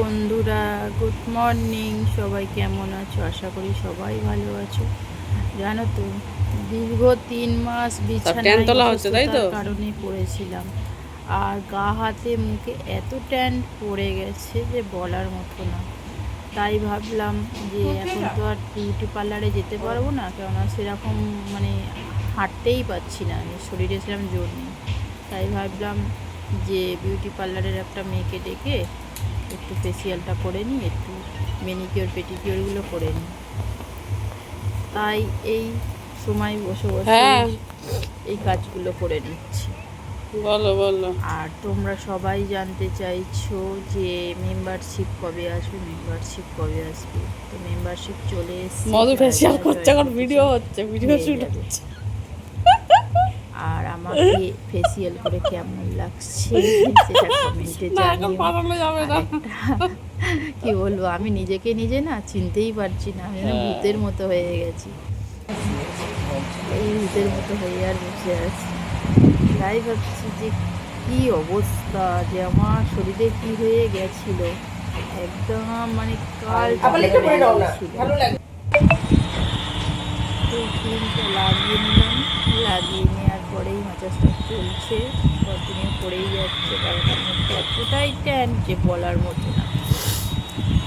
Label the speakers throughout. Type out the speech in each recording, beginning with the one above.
Speaker 1: বন্ধুরা good morning সবাই কেমন আছো? আশা করি সবাই ভালো আছো। জানো তো দীর্ঘ তিন মাস বিছানায় কারণে পড়েছিলাম। আর গা হাতে মুখে এত ট্যান পড়ে গেছে যে বলার মতো না। তাই ভাবলাম যে এখন তো আর বিউটি পার্লারে যেতে পারব না কেননা সেরকম মানে হাঁটতেই পাচ্ছি না আমি। শরীরে সেরকম জোর নেই। তাই ভাবলাম যে বিউটি পার্লারের একটা মেয়েকে ডেকে একটু ফেসিয়ালটা করে নিই একটু মেনিকিওর পেটিকিওরগুলো করে নিই। তাই এই সময় বসে বসে
Speaker 2: হ্যাঁ।
Speaker 1: এই কাজগুলো করে নিচ্ছি।
Speaker 2: বলো বলো।
Speaker 1: আর তোমরা সবাই জানতে চাইছো যে মেম্বারশিপ কবে আসবে মেম্বারশিপ কবে আসবে? তো মেম্বারশিপ চলে এসেছে।
Speaker 2: মধু ফেসিয়াল করছে এখন ভিডিও হচ্ছে ভিডিও শুট হচ্ছে।
Speaker 1: আর আমাকে ফেসিয়াল করে কেমন লাগছে? সেটা কমেন্টে জানিও।
Speaker 2: যাবে না।
Speaker 1: কি বলব আমি নিজেকে নিজে না চিনতেই পারছি না আমি যেন
Speaker 2: হ্যাঁ।
Speaker 1: ভূতের মতো হয়ে গেছি। এই ভূতের মতো হয়ে আর বসে আছি। তাই ভাবছি যে কি অবস্থা যে আমার শরীরে কি হয়ে গেছিল। একদম মানে কাল ছিল। তো ক্রিমটা লাগিয়ে নিলাম। লাগিয়ে নেওয়ার পরেই মাচাসটা চলছে। কন্টিনিউ করেই যাচ্ছে কারণ মধ্যে এতটাই ট্যান যে বলার মতো না।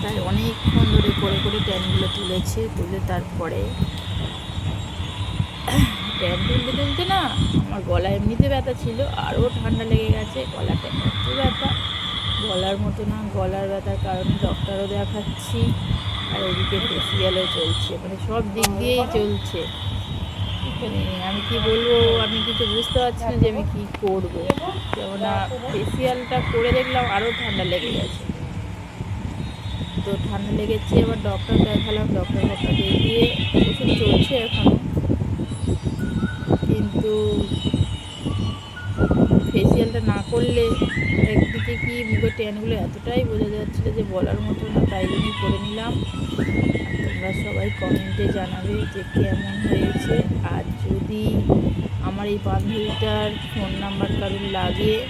Speaker 1: তাই অনেকক্ষণ ধরে করে করে ট্যানগুলো তুলেছে, তুলে তারপরে ট্যান তুলতে তুলতে না আমার গলা এমনিতে ব্যথা ছিল আরও ঠান্ডা লেগে গেছে, গলাটা এত ব্যথা। গলার মতো না, গলার ব্যথার কারণে ডক্টরও দেখাচ্ছি আর এদিকে ফেসিয়ালও চলছে। মানে সব দিক দিয়েই চলছে। মানে আমি কি বলব, আমি কিছু বুঝতে পারছি না যে আমি কী করব। কেননা ফেসিয়ালটা করে দেখলাম আরও ঠান্ডা লেগে গেছে। তো ঠান্ডা লেগেছে, এবার ডক্টর দেখালাম ডক্টর ডক্টর দেখিয়ে ওষুধ চলছে এখন। কিন্তু ফেসিয়ালটা না করলে একদিকে কি মুখের ট্যানগুলো এতটাই বোঝা যাচ্ছিল যে বলার মতো না, তাই জন্যই করে নিলাম। তোমরা সবাই কমেন্টে জানাবে যে কেমন হয়েছে। আর যদি আমার এই বান্ধবীটার ফোন নাম্বার কারোর লাগে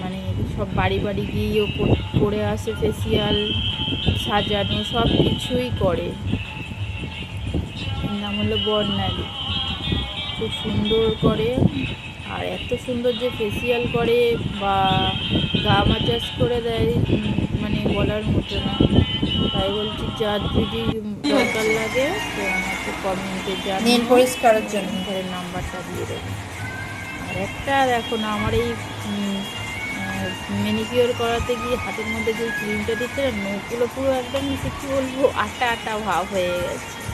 Speaker 1: মানে সব বাড়ি বাড়ি গিয়েও কর- আসে ফেসিয়াল সাজানো, সব কিছুই করে। নাম হলো বর্ণালী। খুব সুন্দর করে আর এত সুন্দর যে ফেসিয়াল করে বা গা মাচাজ করে দেয় মানে বলার মতো না। তাই বলছি যার যদি দরকার লাগে তো আমাকে কমেন্টে জানিয়ে
Speaker 3: পরিষ্কারের জন্য।
Speaker 1: ঘরের নাম্বারটা দিয়ে দেবো। আর একটা দেখো না আমার এই ম্যানিকিওর করাতে গিয়ে হাতের মধ্যে যে ক্রিমটা দিচ্ছে না নখগুলো পুরো একদম সে কী বলব আটা আটা ভাব হয়ে গেছে।